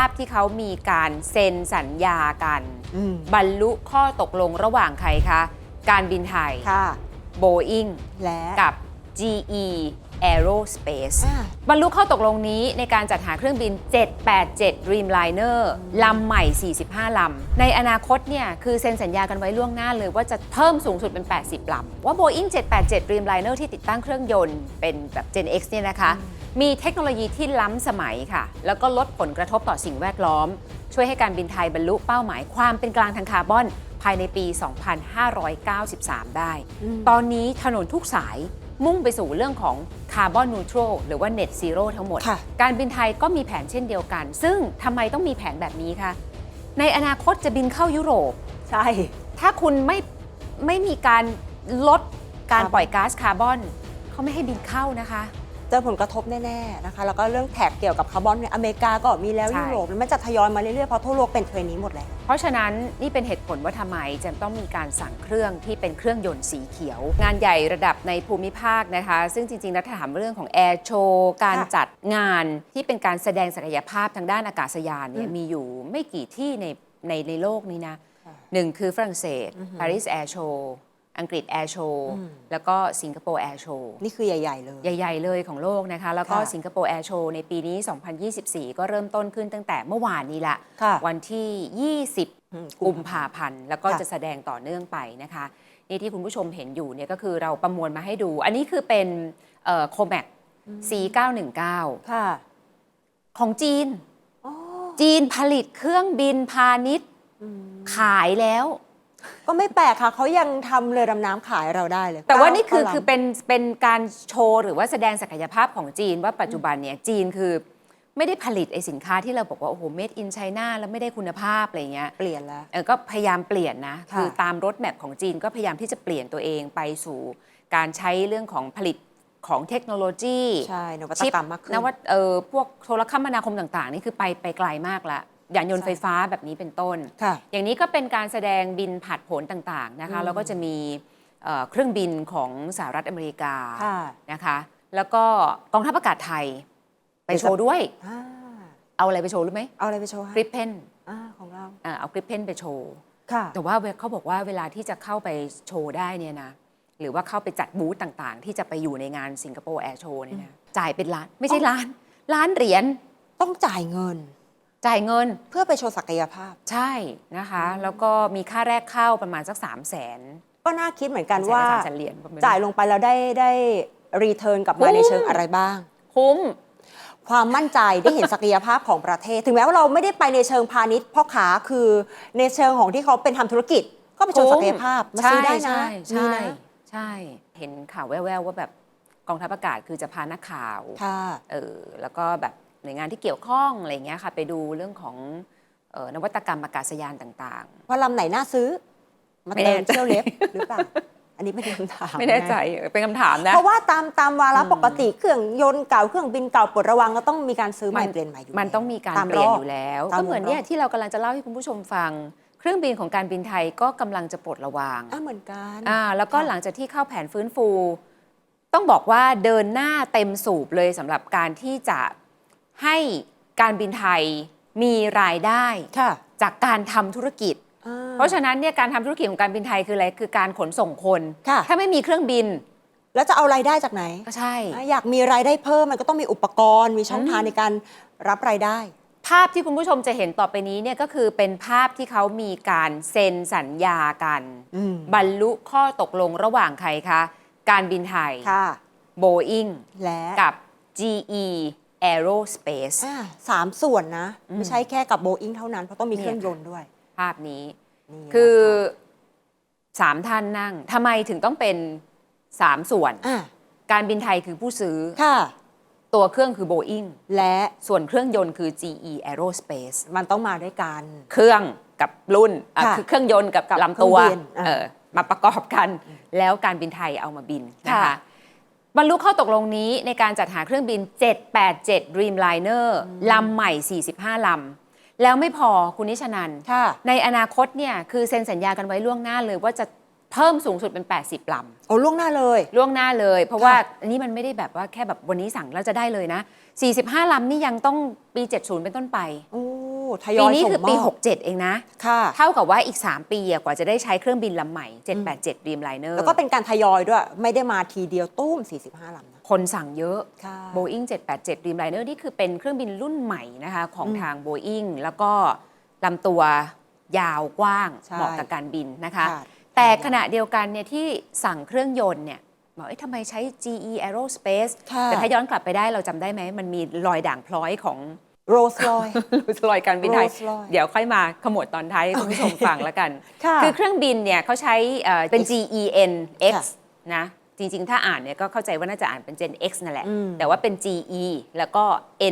าพที่เขามีการเซ็นสัญญากันอืมบรรลุข้อตกลงระหว่างใครคะ การบินไทยค่ะ Boeing และกับ GE Aerospace อ่าบรรลุข้อตกลงนี้ในการจัดหาเครื่องบิน 787 Dreamliner ลำใหม่ 45 ลำ ในอนาคตเนี่ยคือเซ็นสัญญากันไว้ล่วงหน้าเลยว่าจะเพิ่มสูงสุดเป็น 80 ลำ ว่า Boeing 787 Dreamliner ที่ติดตั้งเครื่องยนต์เป็นแบบ Gen X เนี่ยนะคะ มีเทคโนโลยีที่ล้ำสมัยค่ะ แล้วก็ลดผลกระทบต่อสิ่งแวดล้อม ช่วยให้การบินไทยบรรลุเป้าหมายความเป็นกลางทางคาร์บอน ภายในปี 2593 ได้ ตอนนี้ถนนทุกสายมุ่งไปสู่เรื่องของคาร์บอนนูทรัลหรือว่า Net Zero ทั้งหมดค่ะการบินไทยก็มีแผนเช่นเดียวกัน ซึ่งทำไมต้องมีแผนแบบนี้คะ ในอนาคตจะบินเข้ายุโรป ใช่ ถ้าคุณไม่ไม่มีการลดการครับปล่อยก๊าซคาร์บอนเขาไม่ให้บินเข้านะคะเจอผลกระทบแน่ๆนะคะ แล้วก็เรื่องแท็กเกี่ยวกับคาร์บอนเนี่ยอเมริกาก็มีแล้วใช่ยุโรปแล้วมันจะทยอยมาเรื่อยๆเพราะทั่วโลกเป็นเทรนด์นี้หมดแล้ว เพราะฉะนั้นนี่เป็นเหตุผลว่าทำไมจะต้องมีการสั่งเครื่องที่เป็นเครื่องยนต์สีเขียว งานใหญ่ระดับในภูมิภาคนะคะ ซึ่งจริงๆแล้วถ้าถามเรื่องของแอร์โชว์การค่ะจัดงานที่เป็นการแสดงศักยภาพทางด้านอากาศยานเนี่ยอืมมีอยู่ไม่กี่ที่ในในในโลกนี้นะค่ะหนึ่งคือฝรั่งเศสอือหือปารีสแอร์โชว์ อังกฤษแอร์โชว์อืมแล้วก็สิงคโปร์แอร์โชว์นี่คือใหญ่ ๆ เลย ใหญ่ ๆ เลยของโลกนะคะ แล้วก็ค่ะสิงคโปร์แอร์โชว์ในปีนี้ 2024 ก็เริ่มต้นขึ้นตั้งแต่เมื่อวานนี้ละค่ะวันที่ 20อืมกุมภาพันธ์ แล้วก็ค่ะจะแสดงต่อเนื่องไปนะคะ นี่ที่คุณผู้ชมเห็นอยู่เนี่ยก็คือเราประมวลมาให้ดู อันนี้คือเป็นโคแมก C919 ค่ะของจีนอ๋อจีนผลิตเครื่องบินพาณิชย์อืมขายแล้ว ก็ไม่แปลกค่ะ เขายังทำเรือดำน้ำขายเราได้เลยแต่ว่าเก้นี่คือก้ลำคือเป็นเป็นการโชว์หรือว่าแสดงศักยภาพของจีนว่าปัจจุบันเนี่ยจีนคือไม่ได้ผลิตไอสินค้าที่เราบอกว่า โอ้โห made in China แล้วไม่ได้คุณภาพอะไรเงี้ยเปลี่ยนแล้ว เออก็พยายามเปลี่ยนนะ ค่ะคือตามรถแมพของจีนก็พยายามที่จะเปลี่ยนตัวเองไปสู่ การใช้เรื่องของผลิตของเทคโนโลยีใช่นวัตชิปกรรมมากขึ้นนวัตเออพวกโทรคมนาคมต่าง ๆ นี่คือไปไปไกลมากละ ยานยนต์ใช่ไฟฟ้าแบบนี้เป็นต้นค่ะอย่างนี้ก็เป็นการแสดงบินผัดผลต่างๆนะคะอืมแล้วก็จะมีเอ่อเครื่องบินของสหรัฐอเมริกาค่ะนะคะ แล้วก็กองทัพอากาศไทยไปโชว์ด้วยอ่าเอาอะไรไปโชว์รู้ไหมเอาอะไรไปโชว์กริปเพนอ่าของเราเอากริปเพนไปโชว์ค่ะแต่ว่าเขาบอกว่าเวลาที่จะเข้าไปโชว์ได้เนี่ยนะหรือว่าเข้าไปจัดบูธต่างๆ ที่จะไปอยู่ในงานสิงคโปร์แอร์โชว์เนี่ยนะจ่ายเป็นล้านไม่ใช่ล้าน ล้านเหรียญต้องจ่ายเงิน จ่ายเงินเพื่อไปโชว์ศักยภาพ ใช่นะคะ แล้วก็มีค่าแรกเข้าประมาณสัก 3 0 0 0 0นก็น่าคิดเหมือนกันว่าสามแสนเหรียญประมณจ่ายลงไปแล้วได้ได้รีเทิร์นกลับมาคุ้มในเชิงอะไรบ้าง คุ้ม ความมั่นใจได้เห็นศักยภาพของประเทศ ถึงแม้ว่าเราไม่ได้ไปในเชิงพาณิชย์พ่อค้าคือในเชิงของที่เขาเป็นทำธุรกิจ ก็ไปโชว์ศักยภาพมาซื้อได้นะใช่มีใช่นะใช่เห็นข่าวแว่วๆว่าแบบกองทัพอากาศคือจะพานักข่าวค่ะเออแล้วก็แบบ หน่วยงานที่เกี่ยวข้องอะไรอย่างเงี้ยค่ะ ไปดูเรื่องของเออนวัตกรรมอากาศยานต่าง ว่าลำไหนน่าซื้อ มาไม่แน่เติมใจ เที่ยวเล็บหรือเปล่า อันนี้เป็นคำถามๆ ไม่แน่ใจเออเป็นคำถามนะ เพราะว่าตามตามวาระอืมปกติเครื่องยนต์เก่าเครื่องบินเก่าปลดระวังก็ต้องมีการซื้อใหม่มัน เปลี่ยนใหม่อยู่มันแล้ว ต้องมีการตเปลี่ยนรอยู่แล้ว ตามก็เหมือนเนี่ยวงรอบ ที่เรากำลังจะเล่าให้คุณผู้ชมฟัง เครื่องบินของการบินไทยก็กำลังจะปลดระวาง อะเหมือนกัน อ่าแล้วก็ค่ะ หลังจากที่เข้าแผนฟื้นฟู ต้องบอกว่าเดินหน้าเต็มสูบเลยสำหรับการที่จะ ให้การบินไทยมีรายได้ค่ะ จากการทำธุรกิจอ่าเพราะฉะนั้นเนี่ยการทำธุรกิจของการบินไทยคืออะไรคือการขนส่งคน ค่ะ ถ้าไม่มีเครื่องบินแล้วจะเอารายได้จากไหน ก็ใช่อะอยากมีรายได้เพิ่มมันก็ต้องมีอุปกรณ์ มีช่องทางอืมในการรับรายได้ ภาพที่คุณผู้ชมจะเห็นต่อไปนี้เนี่ยก็คือเป็นภาพที่เขามีการเซ็นสัญญากัน อืม บรรลุข้อตกลงระหว่างใครคะ การบินไทยค่ะ Boeing และ กับ GE Aerospace อ่าสามส่วนนะ อืมไม่ใช่แค่กับโบอิงเท่านั้น เพราะต้องมีเนี่ย เครื่องยนต์ด้วยภาพนี้ นี่นะคือสามท่านนั่งทำไมถึงต้องเป็นสามส่วน อะการบินไทยคือผู้ซื้อ ค่ะ ตัวเครื่องคือ Boeing และส่วนเครื่องยนต์คือ GE Aerospace มันต้องมาด้วยกัน เครื่องกับรุ่นอะค่ะคือเครื่องยนต์กับกับลำตัวเครื่องบินอะเออมาประกอบกัน แล้วการบินไทยเอามาบินนะคะค่ะ บรรลุข้อตกลงนี้ในการจัดหาเครื่องบิน 787 Dreamliner ลำใหม่ 45 ลำ แล้วไม่พอคุณนิชนันค่ะในอนาคตเนี่ยคือเซ็นสัญญากันไว้ล่วงหน้าเลยว่าจะเพิ่มสูงสุดเป็น 80 ลำ โอ้ล่วงหน้าเลย ล่วงหน้าเลย เพราะค่ะว่าอันนี้มันไม่ได้แบบว่าแค่แบบวันนี้สั่งแล้วจะได้เลยนะ 45 ลำนี่ยังต้องปี 70 เป็นต้นไปโอ้ ทยปีอยนี้ส่งคือมปีอบ67 เองนะ ค่ะ เท่ากับว่าอีก 3 ปีอะกว่าจะได้ใช้เครื่องบินลำใหม่ 787 Dreamliner แล้วก็เป็นการทยอยด้วย ไม่ได้มาทีเดียวตุ้ม 45ลำนะ คนสั่งเยอะ ค่ะ Boeing 787 Dreamliner นี่คือเป็นเครื่องบินรุ่นใหม่นะคะของอืมทาง Boeing แล้วก็ลำตัวยาวกว้างใช่เหมาะกับการบินนะคะ ค่ะ แต่ขณะเดียวกันเนี่ยที่สั่งเครื่องยนต์เนี่ยบอกเอ๊ะทำไมใช้ GE Aerospace ค่ะ แต่ถ้าย้อนกลับไปได้เราจำได้ไหม มันมีรอยด่างพลอยของ โรสลอยรอยการบินไทย Rolls-Royce เดี๋ยวค่อยมาขมวดตอนท้ายให้คุณผู้ชมฟังแล้วกัน ค่ะคือเครื่องบินเนี่ยเขาใช้เอ่อเป็น X GEN X ค่ะนะ จริง ๆ ถ้าอ่านเนี่ยก็เข้าใจว่าน่าจะอ่านเป็น Gen X นั่นแหละ อืม แต่ว่าเป็น GE แล้วก็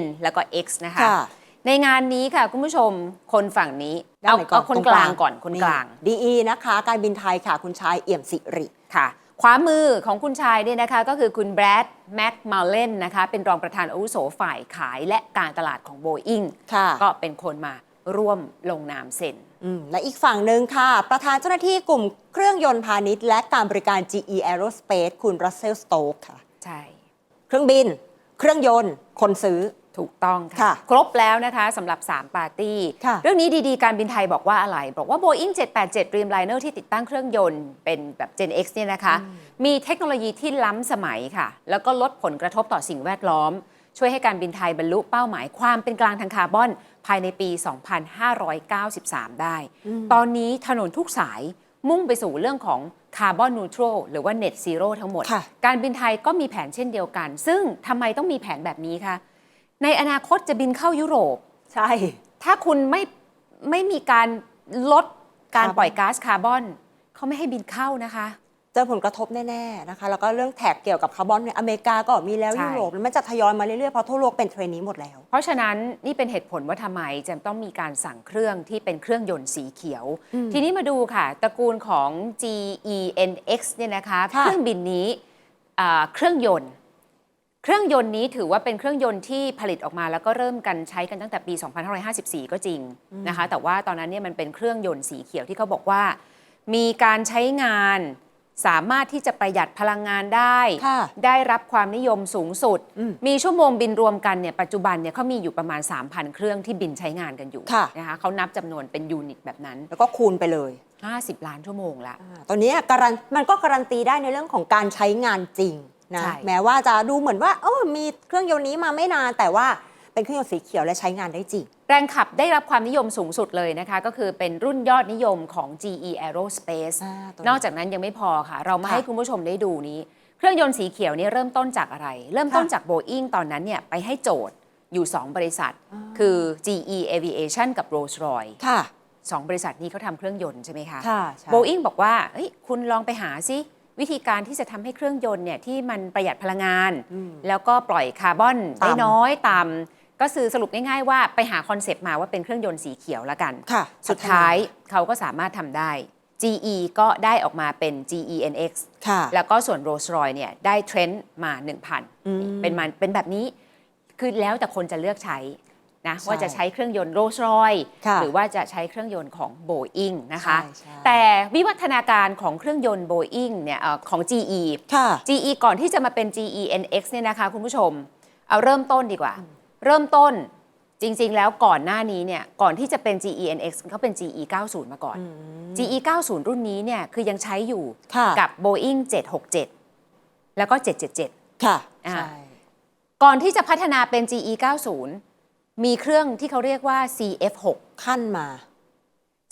N แล้วก็ X นะคะ ค่ะในงานนี้ค่ะคุณผู้ชมคนฝั่งนี้ด้านเอาไหนเอาคนตรงกลางก่อนคนกลางดีอีนะคะ การบินไทยค่ะ คุณชายเอี่ยมสิริ ค่ะ ขวามือของคุณชายเนี่ยนะคะก็คือคุณแบรดแม็กมาเลนนะคะเป็นรองประธานอาวุโสฝ่ายขายและการตลาดของ Boeing ค่ะ ก็เป็นคนมาร่วมลงนามเซ็น อืมและอีกฝั่งหนึ่งค่ะ ประธานเจ้าหน้าที่กลุ่มเครื่องยนต์พาณิชย์และการบริการ GE Aerospace คุณรัสเซลสโตกค่ะ ใช่ เครื่องบิน เครื่องยนต์ คนซื้อ ถูกต้องค่ะค่ะ ครบแล้วนะคะสำหรับ 3 ปาร์ตี้ค่ะเรื่องนี้ดีๆ การบินไทยบอกว่าอะไร บอกว่า Boeing 787 Dreamliner ที่ติดตั้งเครื่องยนต์เป็นแบบ Gen X เนี่ยนะคะ มีเทคโนโลยีที่ล้ำสมัยค่ะ แล้วก็ลดผลกระทบต่อสิ่งแวดล้อม ช่วยให้การบินไทยบรรลุเป้าหมายความเป็นกลางทางคาร์บอน ภายในปี 2593 ได้ ตอนนี้ถนนทุกสายมุ่งไปสู่เรื่องของคาร์บอนนูทรัลหรือว่า Net Zero ทั้งหมดค่ะการบินไทยก็มีแผนเช่นเดียวกัน ซึ่งทำไมต้องมีแผนแบบนี้คะ ในอนาคตจะบินเข้ายุโรป ใช่ ถ้าคุณไม่ไม่มีการลดการคาร์บอนปล่อยก๊าซคาร์บอนเขาไม่ให้บินเข้านะคะ เจอผลกระทบแน่ ๆ นะคะ แล้วก็เรื่องแท็กเกี่ยวกับคาร์บอนเนี่ยอเมริกาก็มีแล้วใช่ยุโรปแล้วมันจะทยอยมาเรื่อย ๆ เพราะทั่วโลกเป็นเทรนด์นี้หมดแล้ว เพราะฉะนั้นนี่เป็นเหตุผลว่าทำไมจะต้องมีการสั่งเครื่องที่เป็นเครื่องยนต์สีเขียวอืมทีนี้มาดูค่ะ ตระกูลของ GENX เนี่ยนะคะค่ะเครื่องบินนี้อ่าเครื่องยนต์ เครื่องยนต์นี้ถือว่าเป็นเครื่องยนต์ที่ผลิตออกมาแล้วก็เริ่มกันใช้กันตั้งแต่ปี 2554 ก็จริงนะคะ แต่ว่าตอนนั้นเนี่ยมันเป็นเครื่องยนต์สีเขียวที่เขาบอกว่า มีการใช้งานสามารถที่จะประหยัดพลังงานได้ค่ะได้รับความนิยมสูงสุดอืมมีชั่วโมงบินรวมกันเนี่ยปัจจุบันเนี่ยเขามีอยู่ประมาณ 3,000 เครื่องที่บินใช้งานกันอยู่ค่ะนะคะเขานับจำนวนเป็นยูนิตแบบนั้น แล้วก็คูณไปเลย 50 ล้านชั่วโมงละอ่าตอนนี้การันมันก็การันตีได้ในเรื่องของการใช้งานจริง นะใช่แม้ว่าจะดูเหมือนว่าเออมีเครื่องยนต์นี้มาไม่นานแต่ว่าเป็นเครื่องยนต์สีเขียวและใช้งานได้จริง แรงขับได้รับความนิยมสูงสุดเลยนะคะ ก็คือเป็นรุ่นยอดนิยมของ GE Aerospace อ่าตรงนี้นอกจากนั้นยังไม่พอค่ะ เรามาค่ะให้คุณผู้ชมได้ดูนี้ เครื่องยนต์สีเขียวนี่เริ่มต้นจากอะไร เริ่มต้นค่ะจาก Boeing ตอนนั้นเนี่ยไปให้โจทย์อยู่ 2 บริษัทอ่าคือ GE Aviation กับ Rolls-Royce ค่ะสองบริษัทนี้เขาทำเครื่องยนต์ใช่ไหมคะค่ะใช่โบอิงบอกว่าเฮ้ยคุณลองไปหาซิ วิธีการที่จะทำให้เครื่องยนต์เนี่ยที่มันประหยัดพลังงานอืมแล้วก็ปล่อยคาร์บอนได้ต่ำน้อยต่ำก็คือสรุปง่ายๆว่าไปหาคอนเซปต์มาว่าเป็นเครื่องยนต์สีเขียวละกันค่ะสุดท้ายเขาก็สามารถทำได้ GE ก็ได้ออกมาเป็น GENX ค่ะแล้วก็ส่วน Rolls-Royce เนี่ยได้เทรนด์มา 1,000อืมเป็นมันเป็นแบบนี้ คือแล้วแต่คนจะเลือกใช้ นะใช่ว่าจะใช้เครื่องยนต์ Rolls-Royce ค่ะหรือว่าจะใช้เครื่องยนต์ของ Boeing นะคะใช่ใช่แต่วิวัฒนาการของเครื่องยนต์ Boeing เนี่ยเอ่อของ GE ค่ะ GE ก่อนที่จะมาเป็น GENX เนี่ยนะคะคุณผู้ชมเอาเริ่มต้นดีกว่า เริ่มต้นจริง ๆ แล้วก่อนหน้านี้เนี่ยก่อนที่จะเป็น GENX เขาเป็น GE 90มาก่อน GE 90รุ่นนี้เนี่ยคือยังใช้อยู่ค่ะกับ Boeing 767 แล้วก็ 777 ค่ะอ่าใช่ก่อนที่จะพัฒนาเป็น GE 90 มีเครื่องที่เขาเรียกว่า CF6 ขั้นมา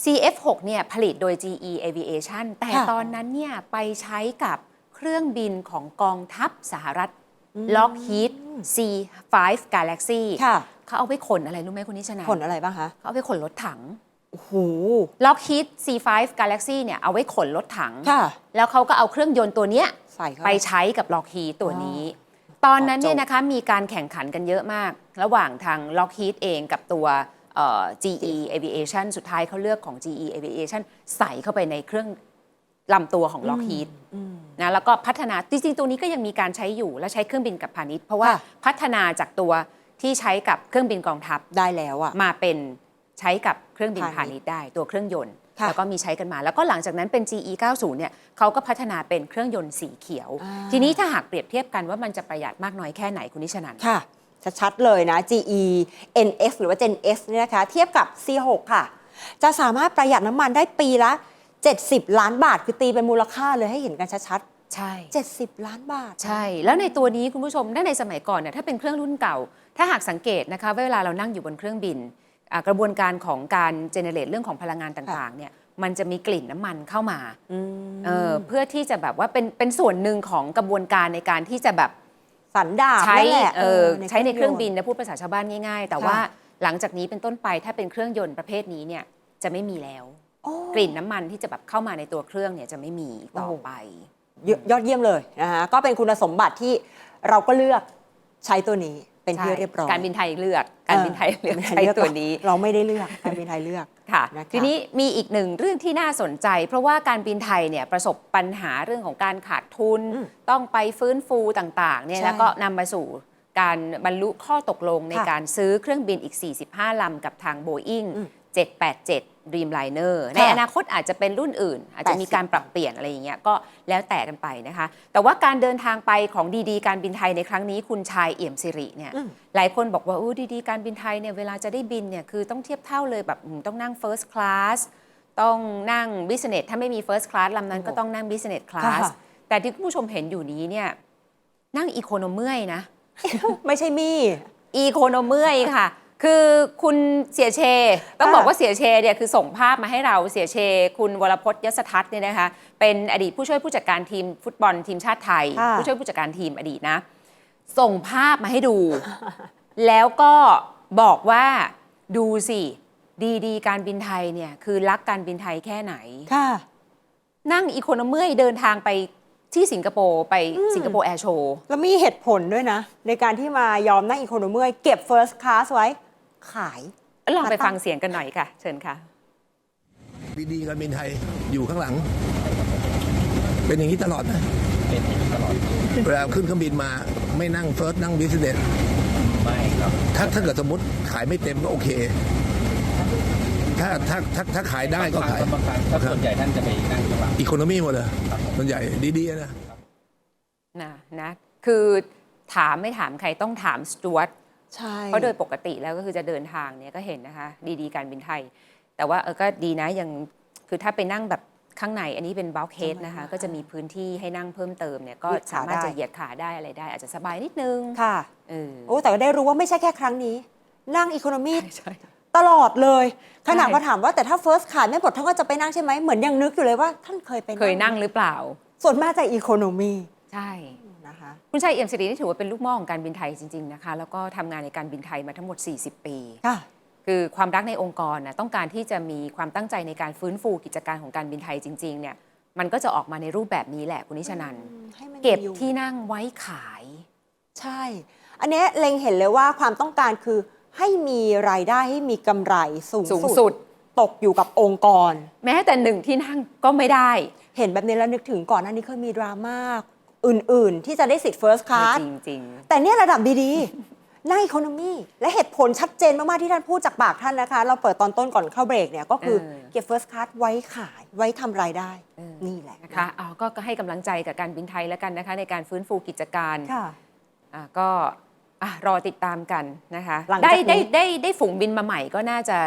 CF6 เนี่ยผลิตโดย GE Aviation แต่ค่ะตอนนั้นเนี่ยไปใช้กับเครื่องบินของกองทัพสหรัฐอืม Lockheed C5 Galaxy ค่ะเขาเอาไปขนอะไรรู้ไหมคุณนิชนาผลอะไรบ้างคะเขาเอาไปขนรถถังโอ้โห Lockheed C5 Galaxy เนี่ยเอาไว้ขนรถถังค่ะแล้วเขาก็เอาเครื่องยนต์ตัวเนี้ยใส่เข้าไปไปใช้กับ Lockheed ตัวนี้ ตอนนั้นเนี่ยนะคะมีการแข่งขันกันเยอะมาก ระหว่างทาง Lockheed เองกับตัวเอ่อ GE Aviation สุดท้ายเขาเลือกของ GE Aviation ใส่เข้าไปในเครื่องลำตัวของ Lockheed อืมนะแล้วก็พัฒนาจริงๆตัวนี้ก็ยังมีการใช้อยู่และใช้เครื่องบินกับพาณิชย์ เพราะว่าค่ะพัฒนาจากตัวที่ใช้กับเครื่องบินกองทัพได้แล้วอะมาเป็นใช้กับเครื่องบินพาพาณิณิชชย์ย์ได้ตัวเครื่องยนต์ค่ะ แล้วก็มีใช้กันมา แล้วก็หลังจากนั้นเป็น GE 90เนี่ยเขาก็พัฒนาเป็นเครื่องยนต์สีเขียวอ่าทีนี้ถ้าหากเปรียบเทียบกันว่ามันจะประหยัดมากน้อยแค่ไหนคุณนิชนันท์ค่ะชัดๆเลยนะ GE NX หรือว่า Gen X เนี่ยนะคะ เทียบกับ C6 ค่ะ จะสามารถประหยัดน้ำมันได้ปีละ 70 ล้านบาท คือตีเป็นมูลค่าเลยให้เห็นกันชัดใช่ๆ70 ล้านบาท ใช่ แล้วในตัวนี้คุณผู้ชมถ้าในสมัยก่อนเนี่ยถ้าเป็นเครื่องรุ่นเก่า ถ้าหากสังเกตนะคะว่าเวลาเรานั่งอยู่บนเครื่องบินอ่า กระบวนการของการเจเนเรตเรื่องของพลังงานต่างๆเนี่ยมันจะมีกลิ่นน้ำมันเข้ามาอืมเออเพื่อที่จะแบบว่าเป็นเป็นส่วนหนึ่งของกระบวนการในการที่จะแบบสันดาบใช้นั่นแหละเอออใช้ในเครื่องบินนะพูดภาษาชาวบ้านง่าย ๆ แต่ค่ะว่าหลังจากนี้เป็นต้นไปถ้าเป็นเครื่องยนต์ประเภทนี้เนี่ยจะไม่มีแล้วโอ้กลิ่นน้ำมันที่จะแบบเข้ามาในตัวเครื่องเนี่ยจะไม่มีอีกต่อโอ้ไปยยอดเยี่ยมเลยนะคะก็เป็นคุณสมบัติที่เราก็เลือกใช้ตัวนี้ เป็นที่ใช่เรียบร้อย การบินไทยเลือก การบินไทยเลือกการบินไทใช้เลือกตัวนี้ เราไม่ได้เลือก การบินไทยเลือก ค่ะนะคะทีนี้มีอีกหนึ่งเรื่องที่น่าสนใจ เพราะว่าการบินไทยเนี่ยประสบปัญหาเรื่องของการขาดทุนอืมต้องไปฟื้นฟูต่างๆ เนี่ยใช่แล้วก็นำมาสู่การบรรลุข้อตกลงในค่ะการซื้อเครื่องบินอีก 45 ลำกับทาง Boeing อืม787 Dreamliner ในค่ะอนาคตอาจจะเป็นรุ่นอื่น อาจจะมีการปรับเปลี่ยนอะไรอย่างเงี้ยก็แล้วแต่กันไปนะคะ แต่ว่าการเดินทางไปของดีๆ การบินไทยในครั้งนี้คุณชายเอี่ยมสิริเนี่ยอืมหลายคนบอกว่าอู้ดีๆ การบินไทยเนี่ยเวลาจะได้บินเนี่ยคือต้องเทียบเท่าเลยแบบอืมต้องนั่ง first class ต้องนั่ง business ถ้าไม่มี first class ลำนั้นก็ต้องนั่ง business class ค่ะแต่ที่คุณผู้ชมเห็นอยู่นี้เนี่ยนั่งอีโคโนเมื่อยนะ ไม่ใช่มี่อีโคโนเมื่อยค่ะ คือคุณเสียเช ต้องอ่าบอกว่าเสียเชเนี่ยคือส่งภาพมาให้เราเสียเช คุณวรพจน์ยศทัศน์เนี่ยนะคะเป็นอดีตผู้ช่วยผู้จัดการทีมฟุตบอลทีมชาติไทย ค่ะ ผู้ช่วยผู้จัดการทีมอดีตนะ ส่งภาพมาให้ดู แล้วก็บอกว่าดูสิดีดีๆการบินไทยเนี่ยคือรักการบินไทยแค่ไหน ค่ะ นั่งอีโคโนเมื่อยเดินทางไปที่สิงคโปร์ไปสิงคโปร์แอร์โชว์ แล้วมีเหตุผลด้วยนะ ในการที่มายอมนั่งอีโคโนเมื่อยเก็บ First Class ไว้ ขายลองไปมาตั้งฟังเสียงกันหน่อยค่ะ เชิญค่ะดีๆการบินไทยอยู่ข้างหลัง เป็นอย่างนี้ตลอดนะเป็นอย่างนี้ตลอดเวลาขึ้นเครื่องบินมาไม่นั่งเฟิร์สนั่งบิสเนสไม่ครับถ้าถ้าเกิดสมมติขายไม่เต็มก็โอเค ถ้าถ้าถ้าถ้าขายได้ก็ขายบางครั้งถ้าส่วนใหญ่ท่านจะไปนั่งข้างหลังอีโคโนมีหมดเลยส่วนใหญ่ดีๆนะนะนะคือถามไม่ถามใครต้องถามสจวต ใช่เพราะโดยปกติแล้วก็คือจะเดินทางเนี่ยก็เห็นนะคะ ดีๆ การบินไทย แต่ว่าเออก็ดีนะยังคือถ้าไปนั่งแบบข้างในอันนี้เป็นบัลเคสนะคะ ก็จะมีพื้นที่ให้นั่งเพิ่มเติมเนี่ยก็สามารถจะเหยียดขาได้อะไรได้ อาจจะสบายนิดนึงค่ะเออโอ้แต่ก็ได้รู้ว่าไม่ใช่แค่ครั้งนี้ นั่งอีโคโนมีใช่ตลอดเลย ขนาดใช่พอถามว่าแต่ถ้า First ขายไม่หมดท่านก็จะไปนั่งใช่ไหมเหมือนยังนึกอยู่เลยว่าท่านเคยไปเคยนั่งหรือเปล่า ส่วนมากจะอีโคโนมีใช่นะ คะคุณชัยเอี่ยมสิรินี่ถือว่าเป็นลูกหม่อของการบินไทยจริงๆนะคะแล้วก็ทำงานในการบินไทยมาทั้งหมด 40 ปี ค่ะ คือความรักในองค์กรนะต้องการที่จะมีความตั้งใจในการฟื้นฟูกิจการของการบินไทยจริงๆเนี่ยมันก็จะออกมาในรูปแบบนี้แหละคุณนิชนัน ให้มันเก็บอยู่ ที่นั่งไว้ขาย ใช่ อันเนี้ยเล็งเห็นเลยว่าความต้องการคือให้มีรายได้ให้มีกำไรสูงสูงสุด ตกอยู่กับองค์กร แม้แต่หนึ่งที่นั่งก็ไม่ได้ เห็นแบบนี้แล้วนึกถึงก่อนหน้านี้เคยมีดราม่า อื่น ๆ ที่จะได้สิทธิ์ First Class จริงแต่เนี่ยระดับดีๆนั่งอีโคโนมีและเหตุผลชัดเจนมาก ๆ ที่ท่านพูดจากปากท่านนะคะ เราเปิดตอนต้นก่อนเข้าเบรกเนี่ยก็คือเออเก็บ First Class ไว้ขายไว้ทำรายได้เออนี่แหละๆนะคะเอาก็ก็ให้กำลังใจกับการบินไทยแล้วกันนะคะ ในการฟื้นฟูกิจการค่ะอะก็อะรอติดตามกันนะคะหลังจากได้นี้ได้ได้ได้ฝูงบินมาใหม่ก็น่าจะ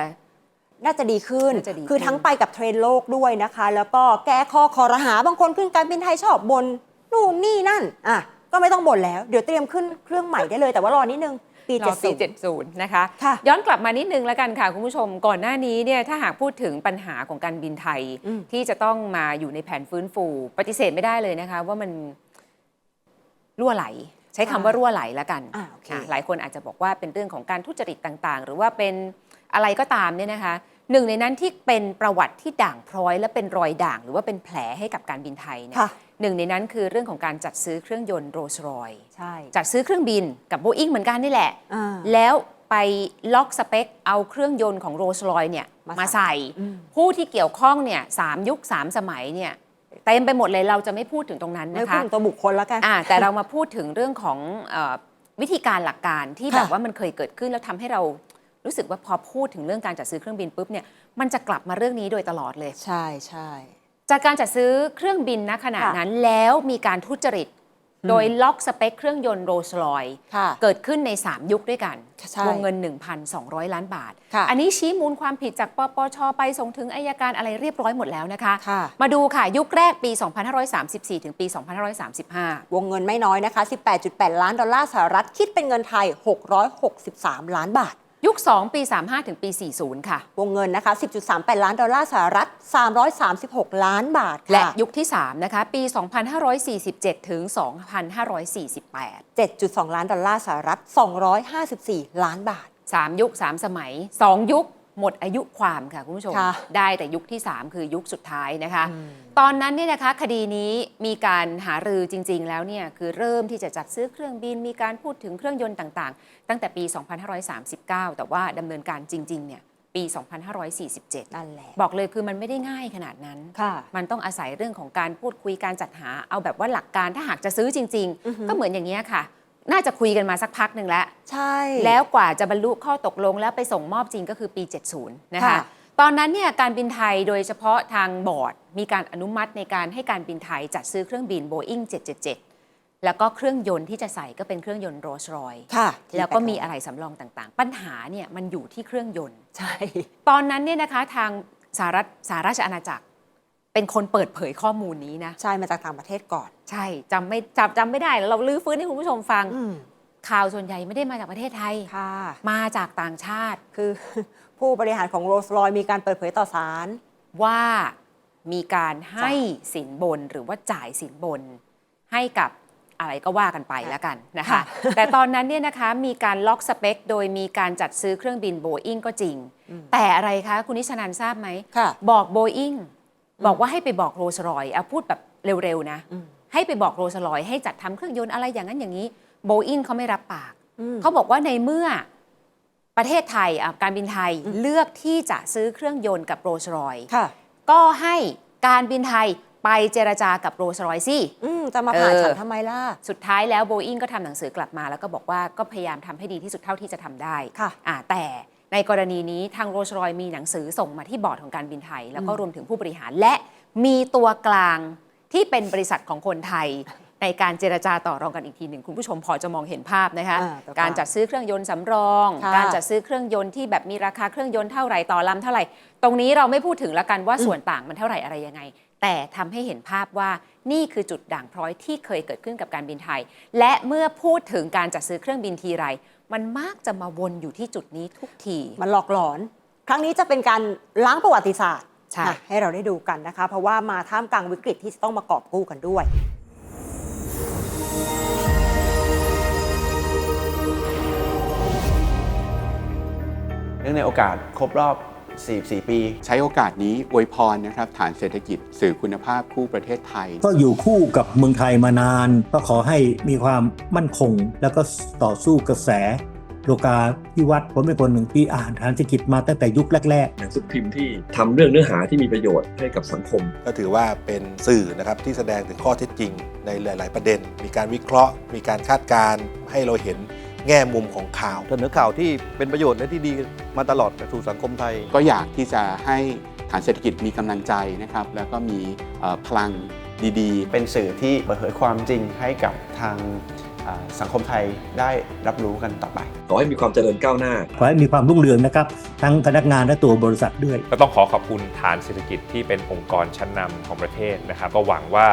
น่าจะดีขึ้นน่าจะดีคือขึ้นทั้งไปกับเทรนด์โลกด้วยนะคะ แล้วก็แก้ข้อคอรหาบางคนขึ้นการบินไทยชอบบน นู่นนี่นั่นอะก็ไม่ต้องบ่นแล้ว เดี๋ยวเตรียมขึ้นเครื่องใหม่ได้เลยแต่ว่ารอนิดนึง ปีรอปี70 70 นะคะ ค่ะย้อนกลับมานิดนึงแล้วกันค่ะ คุณผู้ชมก่อนหน้านี้เนี่ยถ้าหากพูดถึงปัญหาของการบินไทย อืม ที่จะต้องมาอยู่ในแผนฟื้นฟู ปฏิเสธไม่ได้เลยนะคะ ว่ามันรั่วไหล ใช้คำว่ารั่วไหลแล้วกัน อ่าโอเคอะหลายคนอาจจะบอกว่าเป็นเรื่องของการทุจริตต่างๆ หรือว่าเป็นอะไรก็ตามเนี่ยนะคะหนึ่งในนั้นที่เป็นประวัติที่ด่างพร้อย และเป็นรอยด่าง หรือว่าเป็นแผลให้กับการบินไทยเนี่ยค่ะ หนึ่งในนั้นคือเรื่องของการจัดซื้อเครื่องยนต์โรลส์รอยใช่จัดซื้อเครื่องบินกับโบอิงเหมือนกันนี่แหละอ่าแล้วไปล็อกสเปคเอาเครื่องยนต์ของโรลส์รอยเนี่ยมามาใส่ใส่อืมผู้ที่เกี่ยวข้องเนี่ยสามยุคสามสมัยเนี่ยเต็มไปหมดเลยเราจะไม่พูดถึงตรงนั้นไม่นะพูดคะถึงตัวบุคคลแล้วกันอ่าแต่เรามาพูดถึงเรื่องของเออวิธีการหลักการที่ค่ะแบบว่ามันเคยเกิดขึ้นแล้วทำให้เรารู้สึกว่าพอพูดถึงเรื่องการจัดซื้อเครื่องบินปุ๊บเนี่ยมันจะกลับมาเรื่องนี้โดยตลอดเลย ใช่ใช่ จากการจัดซื้อเครื่องบินณขณะค่ะนั้นแล้วมีการทุจริต โดยล็อกสเปคเครื่องยนต์โรลส์รอยค่ะเกิดขึ้นใน 3 ยุคด้วยกันใช่วงเงิน 1,200 ล้านบาทค่ะอันนี้ชี้มูลความผิดจากปปชไปส่งถึงอายการอะไรเรียบร้อยหมดแล้วนะคะค่ะมาดูค่ะ ยุคแรกปี 2534 ถึงปี 2535 วงเงินไม่น้อยนะคะ 18.8 ล้านดอลลาร์สหรัฐคิดเป็นเงินไทย 663 ล้านบาท ยุค 2 ปี 35 ถึงปี 40 ค่ะ วงเงินนะคะ 10.38 ล้านดอลลาร์สหรัฐ 336 ล้านบาท และค่ะยุคที่ 3 นะคะ ปี 2547 ถึง 2548 7.2 ล้านดอลลาร์สหรัฐ 254 ล้านบาท 3 ยุค 3 สมัย 2 ยุค หมดอายุความค่ะคุณผู้ชม ค่ะได้แต่ยุคที่ 3 คือยุคสุดท้ายนะคะตอนนั้นเนี่ยนะคะคดีนี้มีการหารือจริง ๆ แล้วเนี่ยคือเริ่มที่จะจัดซื้อเครื่องบิน มีการพูดถึงเครื่องยนต์ต่างๆ ตั้งแต่ปี 2539 แต่ว่าดำเนินการจริงๆเนี่ยปี 2547 นั่นแหละบอกเลยคือมันไม่ได้ง่ายขนาดนั้น ค่ะ มันต้องอาศัยเรื่องของการพูดคุยการจัดหา เอาแบบว่าหลักการถ้าหากจะซื้อจริงๆก็เหมือนอย่างนี้ยค่ะ น่าจะคุยกันมาสักพักหนึ่งแล้ว ใช่ แล้วกว่าจะบรรลุข้อตกลงแล้วไปส่งมอบจริงก็คือปี 70 นะคะค่ะตอนนั้นเนี่ยการบินไทยโดยเฉพาะทางบอร์ด มีการอนุมัติในการให้การบินไทยจัดซื้อเครื่องบิน Boeing 777 แล้วก็เครื่องยนต์ที่จะใส่ก็เป็นเครื่องยนต์โรลส์รอยค่ะ แล้วก็มีอะไรสำรองต่างๆ ปัญหาเนี่ยมันอยู่ที่เครื่องยนต์ ใช่ ตอนนั้นเนี่ยนะคะทางสหรัฐสหราชอาณาจักร เป็นคนเปิดเผยข้อมูลนี้นะ ใช่มาจากต่างประเทศก่อน ใช่จำไม่จำจำไม่ได้แล้วเราลื้อฟื้นให้คุณผู้ชมฟัง อืมข่าวส่วนใหญ่ไม่ได้มาจากประเทศไทย ค่ะ มาจากต่างชาติคือ ผู้บริหารของโรลส์รอยมีการเปิดเผยต่อศาล ว่ามีการให้สินบนหรือว่าจ่ายสินบน ให้กับอะไรก็ว่ากันไปแล้วกันนะคะ ค่ะ แต่ตอนนั้นเนี่ยนะคะมีการล็อกสเปค โดยมีการจัดซื้อเครื่องบินโบอิงก็จริง แต่อะไรคะ คุณนิชนันทราบไหม ค่ะ บอกโบอิง บอกว่าให้ไปบอกโรลส์รอยเอาพูดแบบเร็วๆนะอืมให้ไปบอกโรลส์รอยให้จัดทำเครื่องยนต์อะไรอย่างนั้นอย่างนี้โบอิงเขาไม่รับปากอืมเขาบอกว่าในเมื่อประเทศไทยอะการบินไทยเลือกที่จะซื้อเครื่องยนต์กับโรลส์รอยค่ะก็ให้การบินไทยไปเจรจากับโรลส์รอยสิอืมจะมาผ่านเออฉันทำไมล่ะ สุดท้ายแล้วโบอิงก็ทำหนังสือกลับมา แล้วก็บอกว่าก็พยายามทำให้ดีที่สุดเท่าที่จะทำได้ค่ะอ่าแต่ ในกรณีนี้ทางโรลส์รอยมีหนังสือส่งมาที่บอร์ดของการบินไทย แล้วก็รวมถึงผู้บริหารและมีตัวกลางที่เป็นบริษัทของคนไทย ในการเจรจาต่อรองกันอีกทีหนึ่ง คุณผู้ชมพอจะมองเห็นภาพนะคะอ่าตัวกลางการจัดซื้อเครื่องยนต์สำรอง ค่ะการจัดซื้อเครื่องยนต์ที่แบบมีราคาเครื่องยนต์เท่าไหร่ต่อลำเท่าไหร่ ตรงนี้เราไม่พูดถึงแล้วกันว่าส่วนต่างมันเท่าไหร่อะไรยังไง แต่ทำให้เห็นภาพว่านี่คือจุดด่างพร้อยที่เคยเกิดขึ้นกับการบินไทย และเมื่อพูดถึงการจัดซื้อเครื่องบินทีไร มันมักจะมาวนอยู่ที่จุดนี้ทุกที มันหลอกหลอน ครั้งนี้จะเป็นการล้างประวัติศาสตร์ใช่นะให้เราได้ดูกันนะคะ เพราะว่ามาท่ามกลางวิกฤตที่จะต้องมากอบกู้กันด้วยเนื่องในโอกาสครบรอบ 44 ปี ใช้โอกาสนี้อวยพรนะครับฐานเศรษฐกิจสื่อคุณภาพคู่ประเทศไทย ก็อยู่คู่กับเมืองไทยมานาน ก็ขอให้มีความมั่นคง แล้วก็ต่อสู้กระแสโลกาพิวัตรผมเป็นคนหนึ่งที่อ่านฐานเศรษฐกิจมาตั้งแต่ยุคแรกๆหนังสือพิมพ์ที่ทำเรื่องเนื้อหาที่มีประโยชน์ให้กับสังคม ก็ถือว่าเป็นสื่อนะครับที่แสดงถึงข้อเท็จจริงในหลาย ๆ ประเด็น มีการวิเคราะห์ มีการคาดการณ์ให้เราเห็น แง่มุมของข่าว เสนอข่าวที่เป็นประโยชน์และที่ดีมาตลอดสู่สังคมไทย ก็อยากที่จะให้ฐานเศรษฐกิจมีกำลังใจนะครับ แล้วก็มีเอ่อพลังดีๆ เป็นสื่อที่เปิดเผยความจริงให้กับทางอ่า สังคมไทยได้รับรู้กันต่อไป ขอให้มีความเจริญก้าวหน้า ขอให้มีความรุ่งเรืองนะครับ ทั้งพนักงานและตัวบริษัทด้วย ก็ต้องขอขอบคุณฐานเศรษฐกิจที่เป็นองค์กรชั้นนำของประเทศนะครับ ก็หวังว่า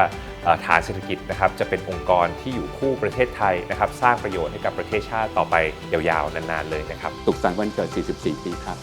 เอ่อฐานเศรษฐกิจนะครับจะเป็นองค์กรที่อยู่คู่ประเทศไทยนะครับ สร้างประโยชน์ให้กับประเทศชาติต่อไปยาวๆนานๆเลยนะครับสุขสันต์วันเกิด 44 ปีครับ